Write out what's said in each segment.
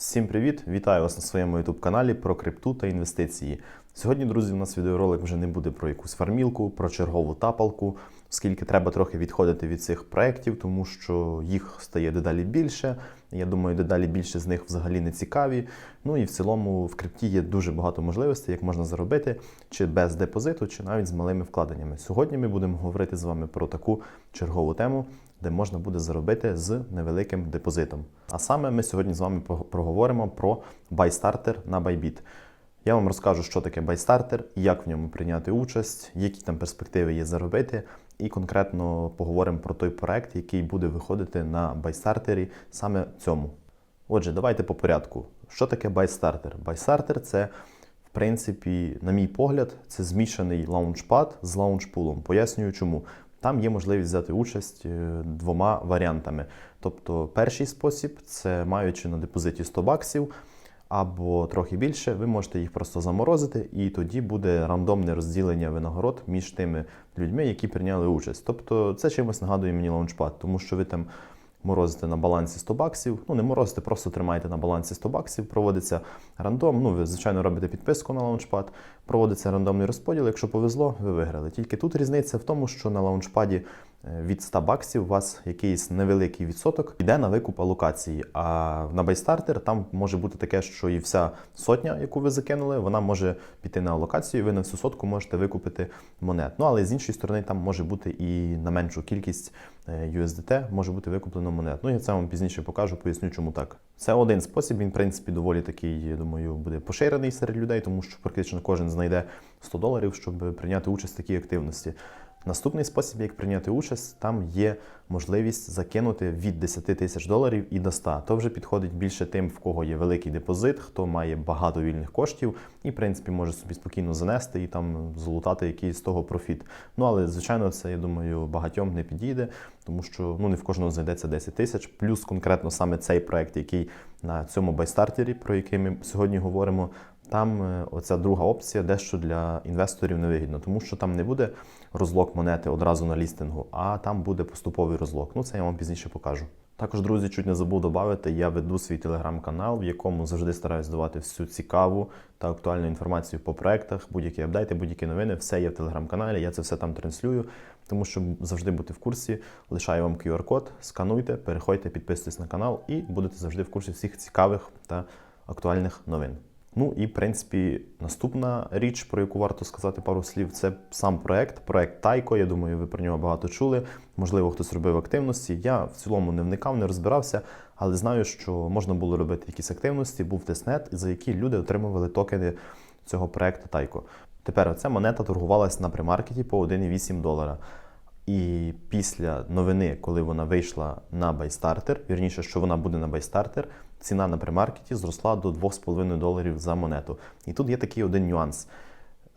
Всім привіт! Вітаю вас на своєму youtube каналі про крипту та інвестиції. Сьогодні, друзі, у нас відеоролик вже не буде про якусь фармілку, про чергову тапалку, оскільки треба трохи відходити від цих проєктів, тому що їх стає дедалі більше. Я думаю, дедалі більше з них взагалі не цікаві. Ну і в цілому в крипті є дуже багато можливостей, як можна заробити, чи без депозиту, чи навіть з малими вкладеннями. Сьогодні ми будемо говорити з вами про таку чергову тему, де можна буде заробити з невеликим депозитом. А саме ми сьогодні з вами проговоримо про BuyStarter на Bybit. Я вам розкажу, що таке BuyStarter, як в ньому прийняти участь, які там перспективи є заробити, і конкретно поговоримо про той проект, який буде виходити на BuyStarter саме цьому. Отже, давайте по порядку. Що таке BuyStarter? BuyStarter – це, в принципі, на мій погляд, це змішаний лаунчпад з лаунчпулом. Пояснюю чому. Там є можливість взяти участь е, двома варіантами. Тобто, перший спосіб це маючи на депозиті 100 баксів або трохи більше, ви можете їх просто заморозити, і тоді буде рандомне розділення винагород між тими людьми, які прийняли участь. Тобто, це чимось нагадує мені лаунчпад, тому що ви там морозите на балансі 100 баксів. Ну, не морозите, просто тримаєте на балансі 100 баксів, проводиться рандом. Ну, ви, звичайно, робите підписку на лаунчпад, проводиться рандомний розподіл. Якщо повезло, ви виграли. Тільки тут різниця в тому, що на лаунчпаді від 100 баксів у вас якийсь невеликий відсоток йде на викуп алокації. А на байстартер там може бути таке, що і вся сотня, яку ви закинули, вона може піти на алокацію, ви на всю сотку можете викупити монет. Ну але з іншої сторони, там може бути і на меншу кількість е, USDT може бути викуплено монет. Ну я це вам пізніше покажу, поясню, чому так. Це один спосіб. Він, в принципі, доволі такий, я думаю, буде поширений серед людей, тому що практично кожен знайде 100 доларів, щоб прийняти участь в такій активності. Наступний спосіб, як прийняти участь, там є можливість закинути від 10 тисяч доларів і до 100. То вже підходить більше тим, в кого є великий депозит, хто має багато вільних коштів і, в принципі, може собі спокійно занести і там золотати якийсь з того профіт. Ну але звичайно, це я думаю багатьом не підійде, тому що ну не в кожного знайдеться 10 тисяч. Плюс конкретно саме цей проект, який на цьому байстартері, про який ми сьогодні говоримо. Там е, оця друга опція дещо для інвесторів невигідна, тому що там не буде розлок монети одразу на лістингу, а там буде поступовий розлок. Ну це я вам пізніше покажу. Також, друзі, чуть не забув додати, я веду свій телеграм-канал, в якому завжди стараюсь давати всю цікаву та актуальну інформацію по проектах, будь-які апдейти, будь-які новини, все є в телеграм-каналі. Я це все там транслюю. Тому щоб завжди бути в курсі, лишаю вам QR-код, скануйте, переходьте, підписуйтесь на канал і будете завжди в курсі всіх цікавих та актуальних новин. Ну і в принципі, наступна річ, про яку варто сказати пару слів, це сам проект, проект Тайко. Я думаю, ви про нього багато чули. Можливо, хтось робив активності. Я в цілому не вникав, не розбирався, але знаю, що можна було робити якісь активності, був тестнет, за які люди отримували токени цього проекту Тайко. Тепер ця монета торгувалась на примаркеті по 1,8 долара. І після новини, коли вона вийшла на байстартер, вірніше, що вона буде на байстартер, ціна на примаркеті зросла до 2,5 доларів за монету. І тут є такий один нюанс.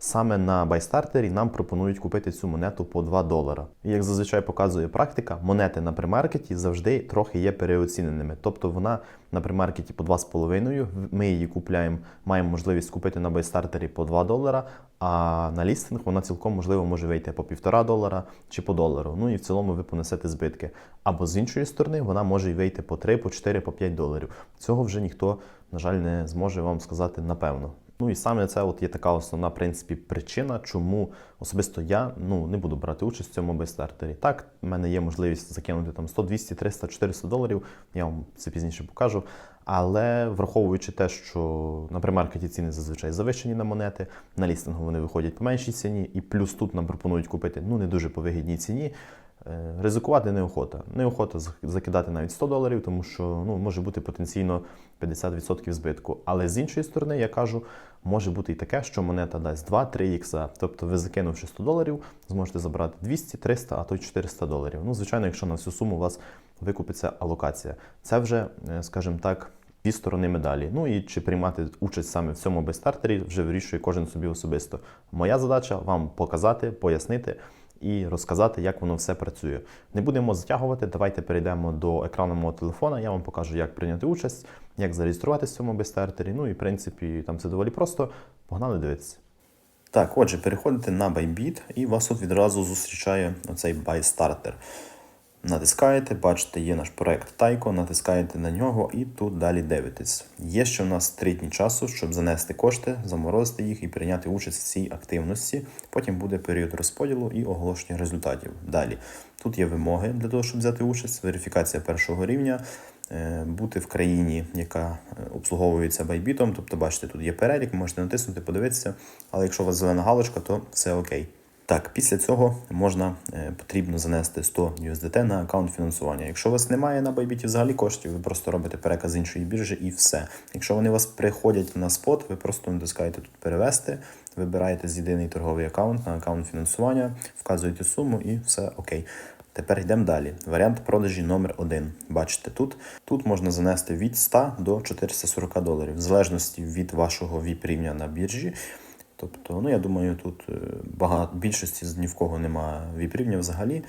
Саме на байстартері нам пропонують купити цю монету по 2 долара. І як зазвичай показує практика, монети на примаркеті завжди трохи є переоціненими. Тобто вона на примаркеті по 2,5, ми її купляємо, маємо можливість купити на байстартері по 2 долара, а на лістинг вона цілком можливо може вийти по 1,5 долара чи по долару. Ну і в цілому ви понесете збитки. Або з іншої сторони, вона може й вийти по 3, по 4, по 5 доларів. Цього вже ніхто, на жаль, не зможе вам сказати напевно. Ну і саме це от є така основна в принципі причина, чому особисто я ну не буду брати участь в цьому байстартері. Так, в мене є можливість закинути там 100, 200, 300, 400 доларів. Я вам це пізніше покажу. Але враховуючи те, що на примаркеті ціни зазвичай завищені на монети, на лістингу вони виходять по меншій ціні, і плюс тут нам пропонують купити ну не дуже по вигідній ціні. Е, Ризикувати неохота. Неохота закидати навіть 100 доларів, тому що ну, може бути потенційно 50% збитку. Але з іншої сторони, я кажу, може бути і таке, що монета дасть 2-3 ікса. Тобто ви закинувши 100 доларів, зможете забрати 200, 300, а то й 400 доларів. Ну, звичайно, якщо на всю суму у вас викупиться алокація. Це вже, е, скажімо так, дві сторони медалі. Ну і чи приймати участь саме в цьому безстартері, вже вирішує кожен собі особисто. Моя задача вам показати, пояснити і розказати, як воно все працює. Не будемо затягувати. Давайте перейдемо до екрану мого телефона. Я вам покажу, як прийняти участь, як зареєструватися в цьому безстартері. Ну і в принципі там це доволі просто. Погнали дивитися. Так, отже, переходите на Bybit і вас тут відразу зустрічає оцей BuyStarter. Натискаєте, бачите, є наш проект Тайко, натискаєте на нього і тут далі дивитесь. Є ще в нас три дні часу, щоб занести кошти, заморозити їх і прийняти участь в цій активності. Потім буде період розподілу і оголошення результатів. Далі тут є вимоги для того, щоб взяти участь, верифікація першого рівня. е, Бути в країні, яка е, обслуговується байбітом, тобто, бачите, тут є перелік, можете натиснути, подивитися, але якщо у вас зелена галочка, то все окей. Так, після цього можна е, потрібно занести 100 USDT на аккаунт фінансування. Якщо у вас немає на Bybit взагалі коштів, ви просто робите переказ з іншої біржі і все. Якщо вони у вас приходять на спот, ви просто натискаєте тут перевести, вибираєте з єдиний торговий аккаунт на аккаунт фінансування, вказуєте суму і все окей. Тепер йдемо далі. Варіант продажі номер один. Бачите тут. Тут можна занести від 100 до 440 доларів, в залежності від вашого VIP рівня на біржі. Тобто, ну я думаю, тут е, багато більшості ні в кого немає віп-рівня взагалі.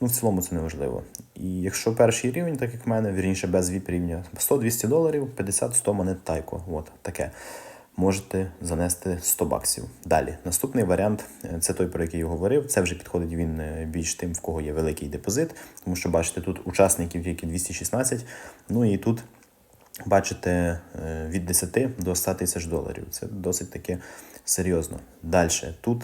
Ну, в цілому це не важливо. І якщо перший рівень, так як в мене, вірніше без віп-рівня, 100-200 доларів, 50-100 монет тайко. От таке. Можете занести 100 баксів. Далі. Наступний варіант е, це той, про який я говорив. Це вже підходить він е, більш тим, в кого є великий депозит, тому що бачите, тут учасників тільки 216. Ну і тут бачите від 10 до 100 тисяч доларів. Це досить таки серйозно. Далі тут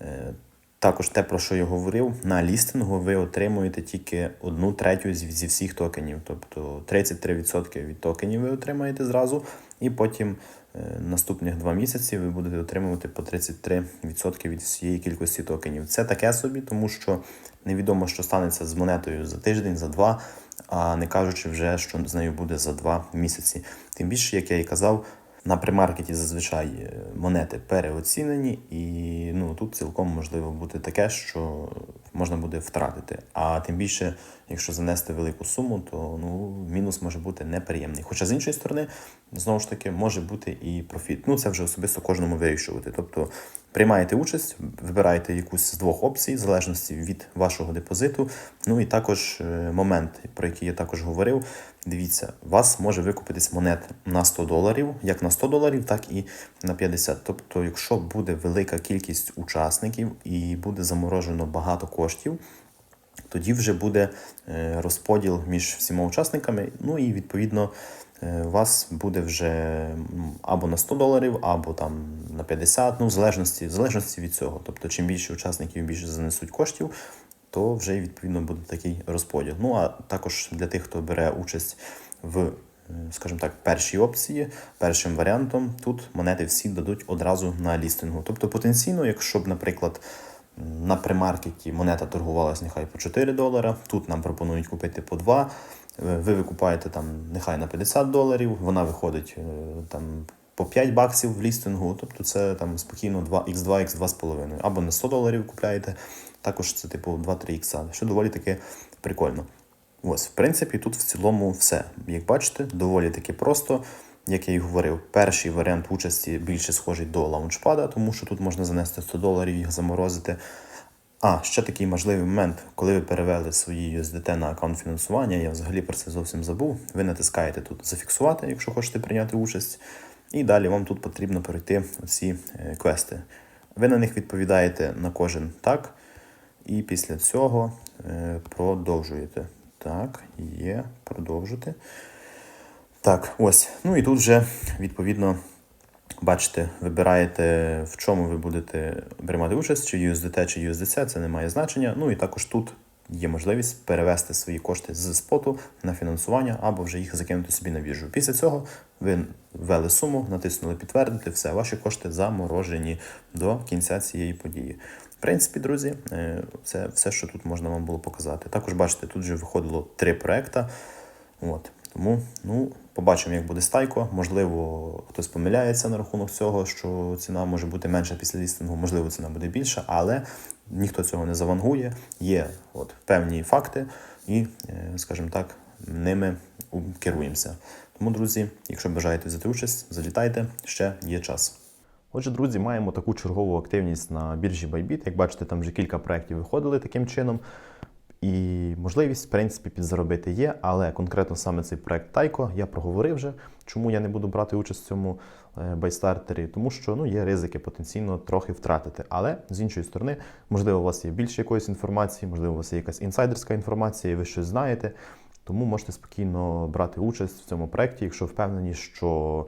е, також те, про що я говорив, на лістингу ви отримуєте тільки одну третю зі всіх токенів. Тобто 33% від токенів ви отримаєте зразу, і потім е, наступних два місяці ви будете отримувати по 33% від всієї кількості токенів. Це таке собі, тому що невідомо, що станеться з монетою за тиждень, за два, а не кажучи вже, що з нею буде за два місяці. Тим більше, як я і казав, на примаркеті зазвичай е, монети переоцінені, і ну тут цілком можливо бути таке, що можна буде втратити. А тим більше, якщо занести велику суму, то ну мінус може бути неприємний. Хоча з іншої сторони, знову ж таки, може бути і профіт. Ну це вже особисто кожному вирішувати. Тобто приймаєте участь, вибираєте якусь з двох опцій, в залежності від вашого депозиту. Ну і також е, момент, про який я також говорив. Дивіться, у вас може викупитись монет на 100 доларів, як на 100 доларів, так і на 50. Тобто, якщо буде велика кількість учасників і буде заморожено багато коштів, тоді вже буде е, розподіл між всіма учасниками. Ну і відповідно у вас буде вже або на 100 доларів, або там на 50, ну в залежності, в залежності від цього. Тобто, чим більше учасників більше занесуть коштів, то вже відповідно буде такий розподіл. Ну а також для тих, хто бере участь в, е, скажімо так, першій опції, першим варіантом, тут монети всі дадуть одразу на лістингу. Тобто потенційно, якщо б, наприклад, на примаркеті монета торгувалась нехай по 4 долара, тут нам пропонують купити по 2. Е, Ви викупаєте там нехай на 50 доларів, вона виходить е, там по 5 баксів в лістингу, тобто це там спокійно 2 x 2 x 2,5. Або на 100 доларів купляєте, також це типу 2-3 ікса, що доволі таки прикольно. Ось, в принципі, тут в цілому все. Як бачите, доволі таки просто. Як я і говорив, перший варіант участі більше схожий до лаунчпада, тому що тут можна занести 100 доларів, їх заморозити. А, ще такий можливий момент, коли ви перевели свої USDT на аккаунт фінансування, я взагалі про це зовсім забув. Ви натискаєте тут зафіксувати, якщо хочете прийняти участь. І далі вам тут потрібно пройти оці е, квести. Ви на них відповідаєте на кожен так. І після цього е, продовжуєте. Так, є, продовжити. Так, ось. Ну і тут вже відповідно. Бачите, вибираєте, в чому ви будете приймати участь, чи USDT, чи USDC, це не має значення. Ну і також тут є можливість перевести свої кошти з споту на фінансування або вже їх закинути собі на біржу. Після цього ви ввели суму, натиснули підтвердити, все, ваші кошти заморожені до кінця цієї події. В принципі, друзі, е, це все, що тут можна вам було показати. Також бачите, тут вже виходило три проекта. От. Тому ну, побачимо, як буде стайко. Можливо, хтось помиляється на рахунок цього, що ціна може бути менша після лістингу, можливо, ціна буде більша, але ніхто цього не завангує. Є от, певні факти, і, е, скажімо так, ними керуємося. Тому, друзі, якщо бажаєте взяти участь, залітайте, ще є час. Отже, друзі, маємо таку чергову активність на біржі Bybit. Як бачите, там вже кілька проєктів виходили таким чином. І можливість, в принципі, підзаробити є, але конкретно саме цей проект Тайко я проговорив вже, чому я не буду брати участь в цьому е, байстартері, тому що ну, є ризики потенційно трохи втратити. Але з іншої сторони, можливо, у вас є більше якоїсь інформації, можливо, у вас є якась інсайдерська інформація, і ви щось знаєте. Тому можете спокійно брати участь в цьому проєкті, якщо впевнені, що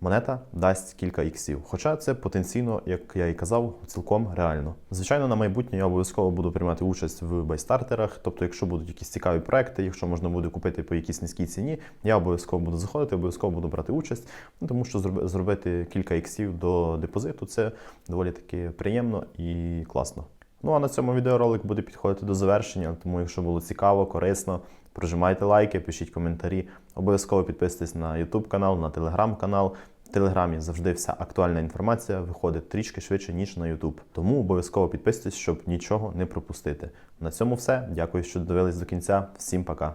монета дасть кілька іксів. Хоча це потенційно, як я і казав, цілком реально. Звичайно, на майбутнє я обов'язково буду приймати участь в байстартерах. Тобто, якщо будуть якісь цікаві проекти, якщо можна буде купити по якійсь низькій ціні, я обов'язково буду заходити, обов'язково буду брати участь. Ну, тому що зроби- зробити кілька іксів до депозиту це доволі таки приємно і класно. Ну а на цьому відеоролик буде підходити до завершення. Тому, якщо було цікаво, корисно, прожимайте лайки, пишіть коментарі. Обов'язково підписуйтесь на YouTube канал, на Telegram канал. В Телеграмі завжди вся актуальна інформація виходить трішки швидше, ніж на YouTube. Тому обов'язково підписуйтесь, щоб нічого не пропустити. На цьому все. Дякую, що дивились до кінця. Всім пока.